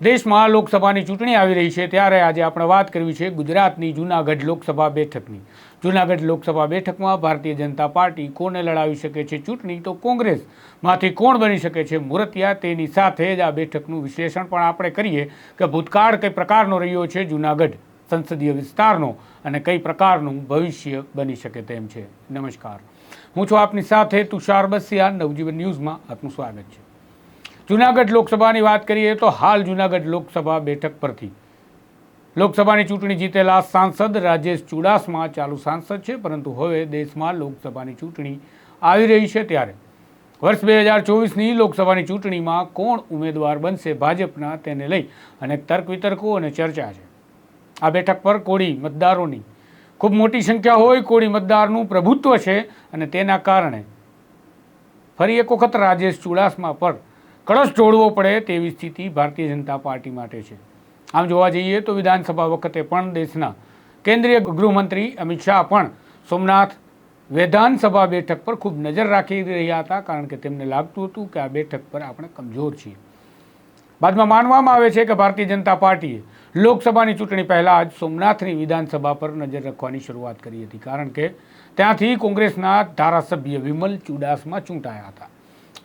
દેશમાં લોકસભાની ચૂંટણી આવી રહી છે, ત્યારે આજે આપણે વાત કરવી છે ગુજરાતની જૂનાગઢ લોકસભા બેઠકની. જૂનાગઢ લોકસભા બેઠકમાં ભારતીય જનતા પાર્ટી કોને લડાવી શકે છે ચૂંટણી? તો કોંગ્રેસમાંથી કોણ બની શકે છે મુરતિયા? તેની સાથે જ આ બેઠકનું વિશ્લેષણ પણ આપણે કરીએ કે ભૂતકાળ કઈ પ્રકારનો રહ્યો છે જૂનાગઢ સંસદીય વિસ્તારનો અને કઈ પ્રકારનું ભવિષ્ય બની શકે તેમ છે. નમસ્કાર. હું છું આપની સાથે તુષાર બસિયા. નવજીવન ન્યૂઝમાં આપનું સ્વાગત છે. જુનાગઢ લોકસભાની વાત કરીએ તો હાલ જુનાગઢ લોકસભા બેઠક પરથી. લોકસભાની ચૂંટણી જીતેલા સાંસદ રાજેશ ચુડાસમા ચાલુ સાંસદ છે, પરંતુ હવે દેશમાં લોકસભાની ચૂંટણી આવી રહી છે ત્યારે. વર્ષ બે હજાર ચોવીસની લોકસભાની ચૂંટણીમાં કોણ ઉમેદવાર બનશે ભાજપના તેને લઈ અનેક તર્ક વિતર્કો અને ચર્ચા છે. આ બેઠક પર કોળી મતદારોની ખૂબ મોટી સંખ્યા હોય, કોળી મતદારનું પ્રભુત્વ છે અને તેના કારણે ફરી એક વખત રાજેશ ચુડાસમા પર કળશ જોડવો પડે તેવી સ્થિતિ ભારતીય જનતા પાર્ટી માટે છે. આમ જોવા જઈએ તો વિધાનસભા વખતે પણ દેશના કેન્દ્રીય ગૃહમંત્રી અમિત શાહ પણ સોમનાથ વિધાનસભા બેઠક પર ખૂબ નજર રાખી રહ્યા હતા, કારણ કે તેમને લાગતું હતું કે આ બેઠક પર આપણે કમજોર છીએ. બાદમાં માનવામાં આવે છે કે ભારતીય જનતા પાર્ટીએ લોકસભાની ચૂંટણી પહેલાં જ સોમનાથની વિધાનસભા પર નજર રાખવાની શરૂઆત કરી હતી, કારણ કે ત્યાંથી કોંગ્રેસના ધારાસભ્ય વિમલ ચુડાસમા ચૂંટાયા હતા.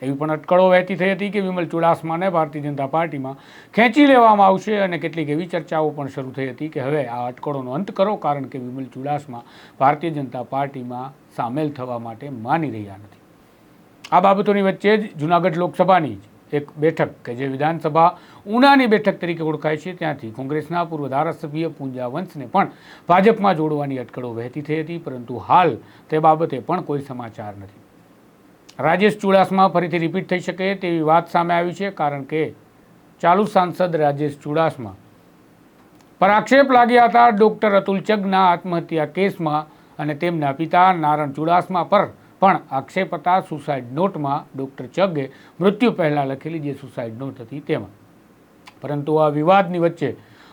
એવી પણ અટકળો વહેતી થઈ હતી કે વિમલ ચુડાસમાને ભારતીય જનતા પાર્ટીમાં ખેંચી લેવામાં આવશે અને કેટલીક એવી ચર્ચાઓ પણ શરૂ થઈ હતી કે હવે આ અટકળોનો અંત કરો, કારણ કે વિમલ ચુડાસમા ભારતીય જનતા પાર્ટીમાં સામેલ થવા માટે માની રહ્યા નથી. આ બાબતોની વચ્ચે જ જૂનાગઢ લોકસભાની એક બેઠક કે જે વિધાનસભા ઉનાની બેઠક તરીકે ઓળખાય છે. ત્યાંથી કોંગ્રેસના પૂર્વ ધારાસભ્ય પૂંજા વંશને પણ ભાજપમાં જોડવાની અટકળો વહેતી થઈ હતી, પરંતુ હાલ તે બાબતે પણ કોઈ સમાચાર નથી. રાજેશ ચુડાસમા ફરીથી રિપીટ થઈ શકે તેવી વાત સામે આવી છે, કારણ કે ચાલુ સાંસદ રાજેશ ચુડાસમા. પર આક્ષેપ લાગ્યા હતા ડૉક્ટર અતુલ ચગના આત્મહત્યા કેસમાં અને તેમના પિતા નારણ ચુડાસમા પર. પણ આક્ષેપ હતા સુસાઇડ નોટમાં ડૉક્ટર ચગે મૃત્યુ પહેલાં લખેલી જે સુસાઇડ નોટ હતી તેમાં. પરંતુ આ વિવાદની વચ્ચે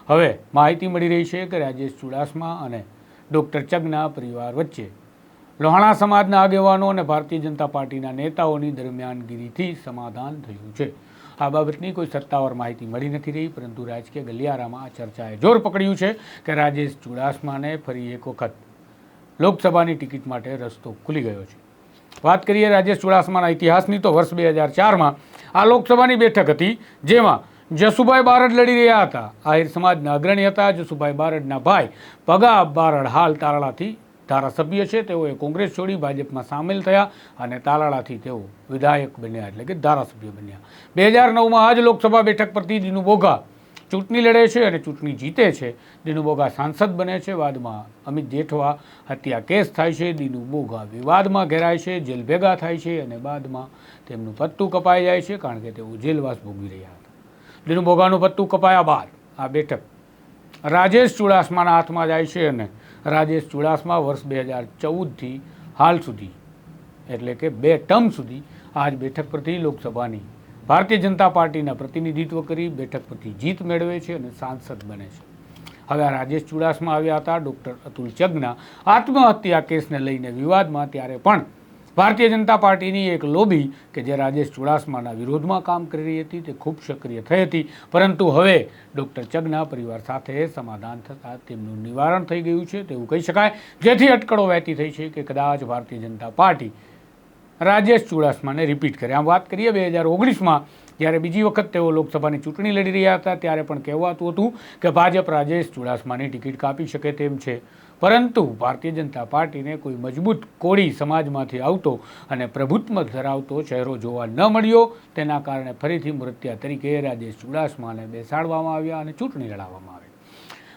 હવે માહિતી મળી રહી છે કે રાજેશ ચુડાસમા અને ડૉક્ટર ચગના પરિવાર વચ્ચે લોહાણા સમાજના આગેવાનો અને ભારતીય જનતા પાર્ટીના નેતાઓની દરમિયાનગીરીથી સમાધાન થયું છે. આ બાબતની કોઈ સત્તાવાર માહિતી મળી નથી રહી, પરંતુ રાજકીય ગલિયારામાં આ ચર્ચાએ જોર પકડ્યું છે કે રાજેશ ચુડાસમાને ફરી એક વખત લોકસભાની ટિકિટ માટે રસ્તો ખુલી ગયો છે. વાત કરીએ રાજેશ ચુડાસમાના ઇતિહાસની, તો વર્ષ બે હજાર ચારમાં આ લોકસભાની બેઠક હતી, જેમાં જસુભાઈ બારડ લડી રહ્યા હતા. આહિર સમાજના અગ્રણી હતા. જસુભાઈ બારડના ભાઈ પગા બારડ હાલ તારાળાથી ધારાસભ્ય છે, તેઓએ કોંગ્રેસ છોડી ભાજપમાં સામેલ થયા અને તાલાળાથી તેઓ વિધાયક બન્યા એટલે કે ધારાસભ્ય બન્યા. બે હજાર નવમાં આ જ લોકસભા બેઠક પરથી દિનુ બોઘા ચૂંટણી લડે છે અને ચૂંટણી જીતે છે. દિનુ બોઘા સાંસદ બને છે બાદમાં અમિત જેઠવા હત્યા કેસ થાય છે, દિનુ બોઘા વિવાદમાં ઘેરાય છે, જેલ ભેગા થાય છે અને બાદમાં તેમનું પત્તું કપાઈ જાય છે કારણ કે તેઓ જેલવાસ ભોગવી રહ્યા હતા. દિનુ બોઘાનું પત્તું કપાયા બાદ આ બેઠક રાજેશ ચુડાસમાના હાથમાં જાય છે અને રાજેશ ચુડાસમા વર્ષ બે હજાર ચૌદથી હાલ સુધી, એટલે કે બે ટર્મ સુધી આજ બેઠક પરથી લોકસભાની ભારતીય જનતા પાર્ટીના પ્રતિનિધિત્વ કરી બેઠક પરથી જીત મેળવે છે અને સાંસદ બને છે. હવે રાજેશ ચુડાસમા આવ્યા હતા, ડૉક્ટર અતુલ ચગના આત્મહત્યા કેસને લઈને વિવાદમાં, ત્યારે પણ ભારતીય જનતા પાર્ટીની એક લોબી કે જે રાજેશ ચુડાસમાના વિરોધમાં કામ કરી રહી હતી, તે ખૂબ સક્રિય થઈ હતી. પરંતુ હવે ડૉક્ટર ચગના પરિવાર સાથે સમાધાન થતાં તેમનું નિવારણ થઈ ગયું છે, તેવું કહી શકાય. જેથી અટકળો વહેતી થઈ છે કે કદાચ ભારતીય જનતા પાર્ટી રાજેશ ચુડાસમાને રિપીટ કરે. આમ વાત કરીએ બે હજાર ઓગણીસમાં, જ્યારે બીજી વખત તેઓ લોકસભાની ચૂંટણી લડી રહ્યા હતા, ત્યારે પણ કહેવાતું હતું કે ભાજપ રાજેશ ચુડાસમાની ટિકિટ કાપી શકે તેમ છે. પરંતુ ભારતીય જનતા પાર્ટીને કોઈ મજબૂત કોળી સમાજમાંથી આવતો અને પ્રભુત્વ ધરાવતો ચહેરો જોવા ન મળ્યો, તેના કારણે ફરીથી મૃત્યા તરીકે રાજેશ ચુડાસમાને બેસાડવામાં આવ્યા અને ચૂંટણી લડાવવામાં આવી.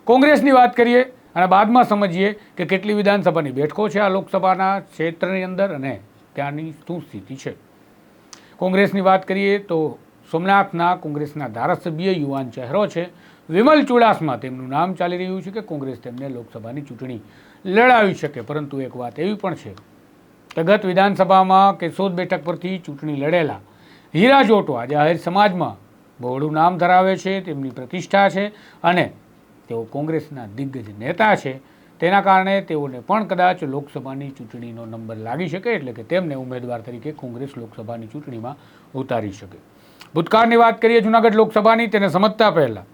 કોંગ્રેસની વાત કરીએ, અને બાદમાં સમજીએ કે કેટલી વિધાનસભાની બેઠકો છે આ લોકસભાના ક્ષેત્રની અંદર અને ત્યાંની શું સ્થિતિ છે. કોંગ્રેસની વાત કરીએ તો સોમનાથના કોંગ્રેસના ધારાસભ્ય યુવાન ચહેરો છે. વિમલ ચુડાસમા તેમનું નામ ચાલી રહ્યું છે કે કોંગ્રેસ તેમને લોકસભાની ચૂંટણી લડાવી શકે. પરંતુ એક વાત એવી પણ છે. કે ગત વિધાનસભામાં કેશોદ બેઠક પરથી ચૂંટણી લડેલા હીરા જોટવા જાહેર સમાજમાં બહોળું નામ ધરાવે છે, તેમની પ્રતિષ્ઠા છે અને તેઓ કોંગ્રેસના દિગ્ગજ નેતા છે. તેના કારણે તેઓને પણ કદાચ લોકસભાની ચૂંટણીનો નંબર લાગી શકે એટલે કે તેમને ઉમેદવાર તરીકે કોંગ્રેસ લોકસભાની ચૂંટણીમાં ઉતારી શકે. ભૂતકાળની વાત કરીએ, જુનાગઢ લોકસભાની તેને સમજતા પહેલાં.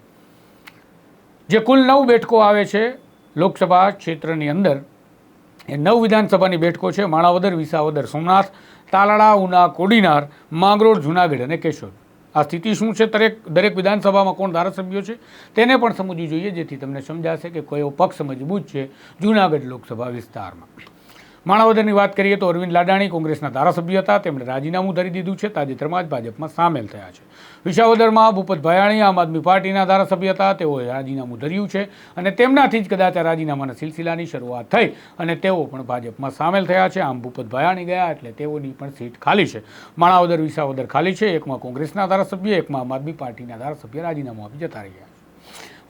જે કુલ નવ બેઠકો આવે છે લોકસભા ક્ષેત્રની અંદર, એ નવ વિધાનસભાની બેઠકો છે, માણાવદર, વિસાવદર, સોમનાથ, તાલાળા, ઉના, કોડીનાર, માંગરોળ, જુનાગઢ અને કેશોદ. આ સ્થિતિ શું છે? દરેક દરેક વિધાનસભામાં કોણ ધારાસભ્યો છે? તેને પણ સમજવું જોઈએ, જેથી તમને સમજાશે કે કયો પક્ષ મજબૂત છે જુનાગઢ લોકસભા વિસ્તારમાં. માણાવદરની વાત કરીએ તો અરવિંદ લાડાણી કોંગ્રેસના ધારાસભ્ય હતા. તેમણે રાજીનામું ધરી દીધું છે. તાજેતરમાં જ ભાજપમાં સામેલ થયા છે. વિસાવદરમાં ભૂપત ભયાણી આમ આદમી પાર્ટીના ધારાસભ્ય હતા. તેઓએ રાજીનામું ધર્યું છે અને તેમનાથી જ કદાચ આ રાજીનામાના સિલસિલાની શરૂઆત થઈ અને તેઓ પણ ભાજપમાં સામેલ થયા છે. આમ ભૂપત ભયાણી ગયા એટલે તેઓની પણ સીટ ખાલી છે. માણાવદર વિસાવદર ખાલી છે. એકમાં કોંગ્રેસના ધારાસભ્ય, એકમાં આમ આદમી પાર્ટીના ધારાસભ્ય રાજીનામું આપી જતા રહ્યા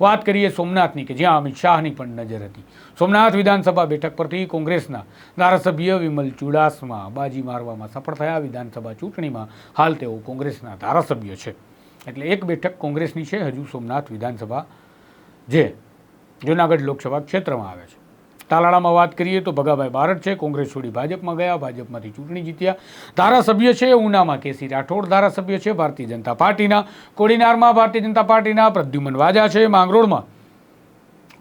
વાત કરીએ સોમનાથની કે જ્યાં અમિત શાહની પણ નજર હતી. સોમનાથ વિધાનસભા બેઠક પરથી કોંગ્રેસના ધારાસભ્ય વિમલ ચુડાસમા બાજી મારવામાં સફળ થયા. વિધાનસભા ચૂંટણીમાં હાલ તેઓ કોંગ્રેસના ધારાસભ્ય છે. એટલે એક બેઠક કોંગ્રેસની છે, હજુ સોમનાથ વિધાનસભા જે જૂનાગઢ લોકસભા ક્ષેત્રમાં આવે છે. તાલાળામાં વાત કરીએ તો ભગાભાઈ બારડ છે, કોંગ્રેસ છોડી ભાજપમાં ગયા, ભાજપમાંથી ચૂંટણી જીત્યા. ધારાસભ્ય છે ઉનામાં કેસી રાઠોડ, ધારાસભ્ય છે ભારતીય જનતા પાર્ટીના. કોડીનારમાં ભારતીય જનતા પાર્ટીના પ્રદ્યુમન વાજા છે માંગરોળમાં.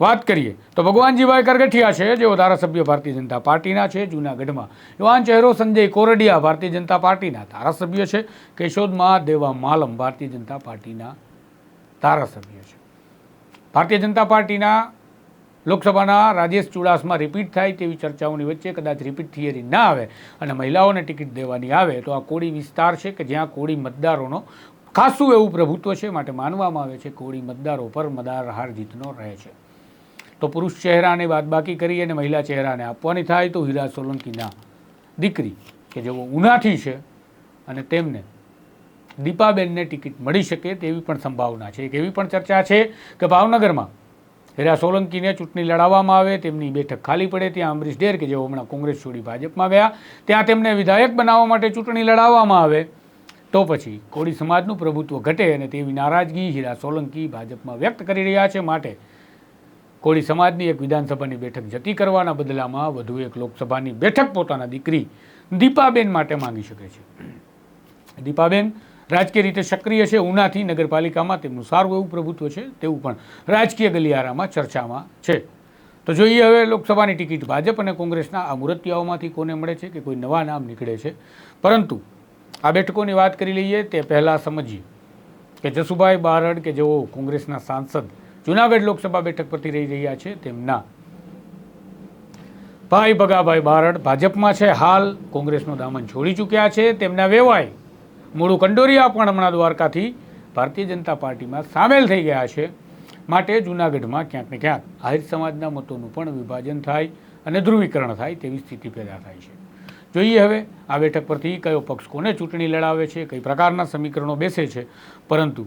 વાત કરીએ તો ભગવાનજીભાઈ કરગઠિયા છે, જેઓ ધારાસભ્ય ભારતીય જનતા પાર્ટીના છે, જૂનાગઢમાં. યુવાન ચહેરો સંજય કોરડિયા ભારતીય જનતા પાર્ટીના ધારાસભ્ય છે કેશોદમાં દેવા માલમ ભારતીય જનતા પાર્ટીના ધારાસભ્ય છે. ભારતીય જનતા પાર્ટીના લોકસભાના રાજેશ ચુડાસમા રિપીટ થાય તેવી ચર્ચાઓની વચ્ચે કદાચ રિપીટ થિયરી ના આવે અને મહિલાઓને ટિકિટ દેવાની આવે તો આ કોળી વિસ્તાર છે કે જ્યાં કોળી મતદારોનો ખાસું એવું પ્રભુત્વ છે માટે માનવામાં આવે છે કોળી મતદારો પર મદાર હાર જીતનો રહે છે. તો પુરુષ ચહેરાને બાદબાકી કરી અને મહિલા ચહેરાને આપવાની થાય તો હીરા સોલંકીના દીકરી કે જેઓ ઉનાથી છે અને તેમને દીપાબેનને ટિકિટ મળી શકે તેવી પણ સંભાવના છે. એક એવી પણ ચર્ચા છે કે ભાવનગરમાં હીરા સોલંકીને ચૂંટણી લડાવવામાં આવે, તેમની બેઠક ખાલી પડે, ત્યાં અમરીશ ડેર કે જેઓ હમણાં કોંગ્રેસ છોડી ભાજપમાં ગયા, ત્યાં તેમને વિધાયક બનાવવા માટે ચૂંટણી લડાવવામાં આવે. તો પછી કોળી સમાજનું પ્રભુત્વ ઘટે અને તેવી નારાજગી હીરા સોલંકી ભાજપમાં વ્યક્ત કરી રહ્યા છે. માટે કોળી સમાજની એક વિધાનસભાની બેઠક જતી કરવાના બદલામાં વધુ એક લોકસભાની બેઠક પોતાના દીકરી દીપાબેન માટે માંગી શકે છે. દીપાબેન રાજકીય રીતે સક્રિય છે, ઉનાથી નગરપાલિકામાં તેમનું સારું એવું પ્રભુત્વ છે, તેવું પણ રાજકીય ગલિયારામાં ચર્ચામાં છે. તો જોઈએ હવે લોકસભાની ટિકિટ ભાજપ અને કોંગ્રેસના આ મૂર્તિયાઓમાંથી કોને મળે છે કે કોઈ નવા નામ નીકળે છે. પરંતુ આ બેઠકોની વાત કરી લઈએ તે પહેલાં સમજીએ કે જસુભાઈ બારડ કે જેઓ કોંગ્રેસના સાંસદ જૂનાગઢ લોકસભા બેઠક પરથી રહી રહ્યા છે, તેમના ભાઈ ભગાભાઈ બારડ ભાજપમાં છે. હાલ કોંગ્રેસનો દામન છોડી ચૂક્યા છે. તેમના વેવાય મૂળું કંડોરિયા પણ હમણાં દ્વારકાથી ભારતીય જનતા પાર્ટીમાં સામેલ થઈ ગયા છે. માટે જૂનાગઢમાં ક્યાંક ને ક્યાંક આહિર સમાજના મતોનું પણ વિભાજન થાય અને ધ્રુવીકરણ થાય તેવી સ્થિતિ પેદા થાય છે. જોઈએ હવે આ બેઠક પરથી કયો પક્ષ કોને ચૂંટણી લડાવે છે, કઈ પ્રકારના સમીકરણો બેસે છે. પરંતુ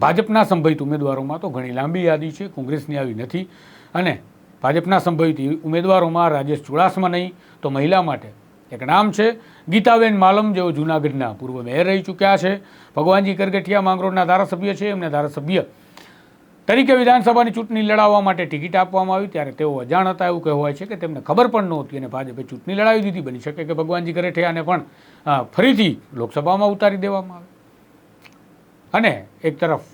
ભાજપના સંભવિત ઉમેદવારોમાં તો ઘણી લાંબી યાદી છે, કોંગ્રેસની આવી નથી. અને ભાજપના સંભવિત ઉમેદવારોમાં રાજેશ ચુડાસમા નહીં, તો મહિલા માટે એક નામ છે, ગીતાબેન માલમ, જેઓ જૂનાગઢના પૂર્વ મેયર રહી ચૂક્યા છે. ભગવાનજી કરગઠિયા માંગરોળના ધારાસભ્ય છે, એમને ધારાસભ્ય તરીકે વિધાનસભાની ચૂંટણી લડાવવા માટે ટિકિટ આપવામાં આવી, ત્યારે તેઓ અજાણ હતા એવું કહેવાય છે કે તેમને ખબર પણ નહોતી અને ભાજપે ચૂંટણી લડાવી દીધી. બની શકે કે ભગવાનજી ગરેઠિયાને પણ ફરીથી લોકસભામાં ઉતારી દેવામાં આવે. અને એક તરફ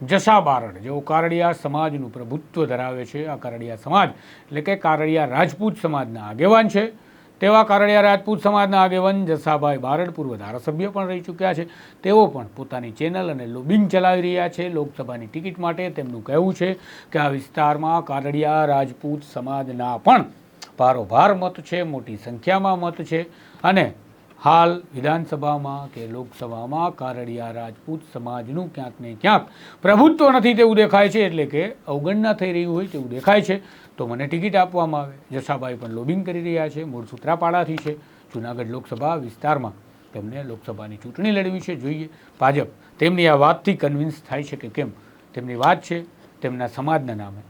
જસા બારડ, જેઓ કારડિયા સમાજનું પ્રભુત્વ ધરાવે છે. આ કારડિયા સમાજ એટલે કે કારડિયા રાજપૂત સમાજના આગેવાન છે. તેવા કારડિયા રાજપૂત સમાજના આગેવાન જસાભાઈ બારડ પૂર્વ ધારાસભ્ય પણ રહી ચૂક્યા છે. તેઓ પણ પોતાની ચેનલ અને લોબિંગ ચલાવી રહ્યા છે. લોકસભાની ટિકિટ માટે તેમનું કહેવું છે કે આ વિસ્તારમાં કારડિયા રાજપૂત સમાજના પણ ભારોભાર મત છે, મોટી સંખ્યામાં મત છે અને હાલ વિધાનસભામાં કે લોકસભામાં કારડિયા રાજપૂત સમાજનું ક્યાંક ને ક્યાંક પ્રભુત્વ નથી તેવું દેખાય છે. એટલે કે અવગણના થઈ રહ્યું હોય તેવું દેખાય છે. તો મને ટિકિટ આપવામાં આવે. જસાભાઈ પણ લોબિંગ કરી રહ્યા છે. મૂળ સૂત્રાપાડાથી છે. જૂનાગઢ લોકસભા વિસ્તારમાં તેમને લોકસભાની ચૂંટણી લડવી છે જોઈએ. ભાજપ તેમની આ વાતથી કન્વિન્સ થાય છે કે કેમ? તેમની વાત છે, તેમના સમાજના નામે.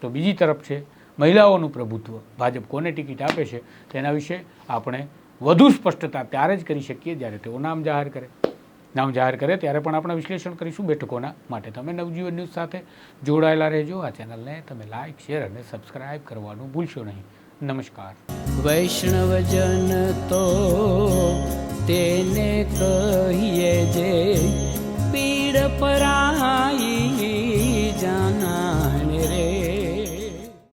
તો બીજી તરફ છે, મહિલાઓનું પ્રભુત્વ. ભાજપ કોને ટિકિટ આપે છે? તેના વિશે આપણે વધુ સ્પષ્ટતા ત્યારે જ કરી શકીએ જ્યારે તેઓ નામ જાહેર કરે. નામ જાહેર કરે ત્યારે પણ આપણે વિશ્લેષણ કરીશું બેઠકોના માટે. તમે નવજીવન ન્યૂઝ સાથે જોડાયેલા રહેજો. આ ચેનલને તમે લાઇક શેર અને સબસ્ક્રાઇબ કરવાનું ભૂલશો નહીં. નમસ્કાર. વૈષ્ણવજન તો તેને કહીએ જે પીડ પરાય